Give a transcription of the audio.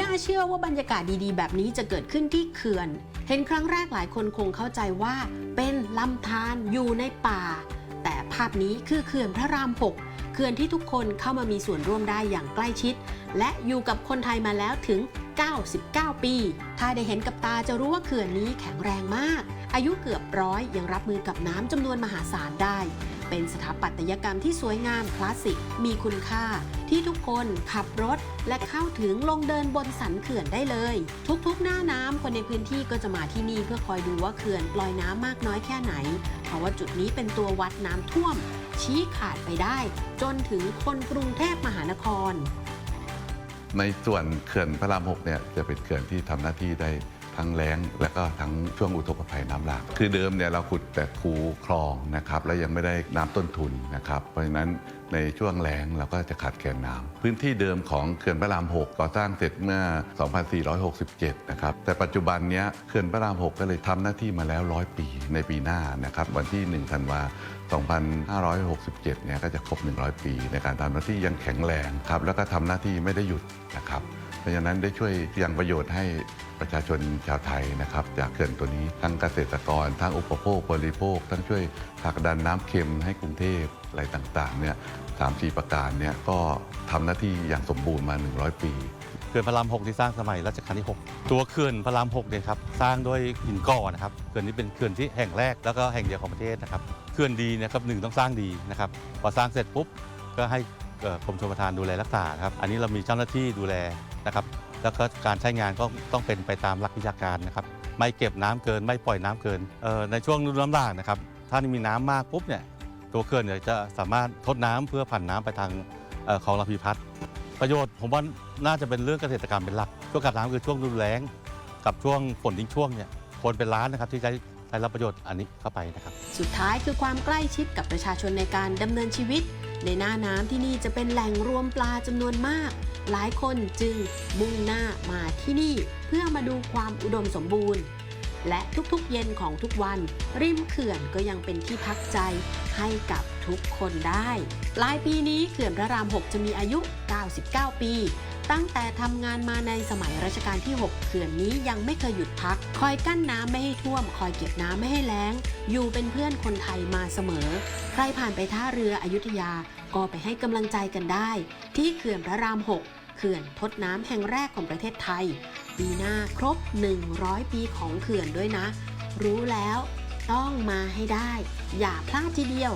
น่าเชื่อว่าบรรยากาศดีๆ แบบนี้จะเกิดขึ้นที่เขื่อน เห็นครั้งแรกหลายคนคงเข้าใจว่า เป็นลำธารอยู่ในป่า แต่ภาพนี้คือเขื่อนพระราม6เขื่อนที่ทุกคนเข้ามามีส่วนร่วมได้อย่างใกล้ชิด และอยู่กับคนไทยมาแล้วถึง 99 ปี ถ้าได้เห็นกับตาจะรู้ว่าเขื่อนนี้แข็งแรงมาก อายุเกือบร้อยยังรับมือกับน้ำจำนวนมหาศาลได้ เป็นสถาปัตยกรรมที่สวยงามคลาสสิก มีคุณค่า ที่ทุกคนขับรถ และเข้าถึงลงเดินบนสันเขื่อนได้เลย ทุกๆ หน้าน้ำคนในพื้นที่ก็จะมาที่นี่เพื่อคอยดูว่าเขื่อนปล่อยน้ำมากน้อยแค่ไหน เพราะว่าจุดนี้เป็นตัววัดน้ำท่วม ชี้ขาดไปได้ จนถึงคนกรุงเทพมหานคร ในส่วนเขื่อนพระรามหกเนี่ยจะเป็นเขื่อนที่ทำหน้าที่ได้ ทั้งแล้งและก็ทั้งช่วงอุทกภัยน้ำหลากคือเดิมเนี่ยเราขุดแต่คูคลองนะครับและยังไม่ได้น้ำต้นทุนนะครับเพราะฉะนั้นในช่วงแล้งเราก็จะขาดแคลนน้ำพื้นที่เดิมของเขื่อนพระราม 6 ก่อสร้างเสร็จเมื่อ 2467 นะครับ แต่ปัจจุบันเนี้ยเขื่อนพระราม 6 ก็เลยทำหน้าที่มาแล้ว 100 ปีในปีหน้านะครับ วันที่ 1 ธันวา2567 เนี่ยก็จะครบ 100 ปี ในการทำหน้าที่ยังแข็งแรงครับ แล้วก็ทำหน้าที่ไม่ได้หยุดนะครับ เพราะฉะนั้นได้ช่วยยังประโยชน์ให้ ประชาชนชาวไทยนะครับจากเขื่อนตัวนี้ทั้งเกษตรกร ทั้งอุปโภคบริโภค ทั้งช่วยผลักดันน้ำเค็มให้กรุงเทพอะไรต่างๆเนี่ยสามสี่ประการเนี่ยก็ทำหน้าที่อย่างสมบูรณ์มา 100 ปีเขื่อนพระราม6ที่สร้างสมัยรัชกาลที่ 6 ตัวเขื่อนพระราม6เนี่ยครับสร้างด้วยหินก่อนะครับเขื่อนนี้เป็นเขื่อนที่แห่งแรกแล้วก็แห่งเดียวของประเทศนะครับเขื่อนดีนะครับหนึ่งต้องสร้างดีนะครับพอสร้างเสร็จปุ๊บก็ให้กรมชลประทานดูแลรักษาครับอันนี้เรามีเจ้าหน้าที่ดูแลนะครับ แล้วก็การใช้งานก็ต้องเป็นไปตามหลักวิชาการนะครับ ไม่เก็บน้ำเกินไม่ปล่อยน้ำเกินในช่วงฤดูน้ำหลากนะครับ ถ้ามีน้ำมากปุ๊บเนี่ยตัวเขื่อนเนี่ยจะสามารถทดน้ำเพื่อผ่านน้ำไปทางเอ่อคลองลำพีพัฒน์ประโยชน์ผมว่าน่าจะเป็นเรื่องเกษตรกรรมเป็นหลักช่วงกัดน้ำคือช่วงฤดูแล้ง กับช่วงฝนทิ้งช่วงเนี่ยคนเป็นล้านนะครับที่ได้ได้รับประโยชน์อันนี้เข้าไปนะครับ สุดท้ายคือความใกล้ชิดกับประชาชนในการดำเนินชีวิต ในหน้าน้ำที่นี่จะเป็นแหล่งรวมปลาจำนวนมาก หลายคนจึงมุ่งหน้ามาที่นี่เพื่อมาดูความอุดมสมบูรณ์ และทุกๆเย็นของทุกวัน ริมเขื่อนก็ยังเป็นที่พักใจให้กับทุกคนได้ปลายปีนี้เขื่อนพระราม 6 จะมีอายุ 99 ปี ตั้งแต่ทำงานมาในสมัยรัชกาลที่ 6 เขื่อนนี้ยังไม่เคยหยุดพัก คอยกั้นน้ำไม่ให้ท่วม คอยเก็บน้ำไม่ให้แล้ง อยู่เป็นเพื่อนคนไทยมาเสมอ ใครผ่านไปท่าเรืออยุธยา ก็ไปให้กำลังใจกันได้ ที่เขื่อนพระราม 6 เขื่อนทดน้ำแห่งแรกของประเทศไทย ปีหน้าครบ 100 ปีของเขื่อนด้วยนะ รู้แล้วต้องมาให้ได้ อย่าพลาดทีเดียว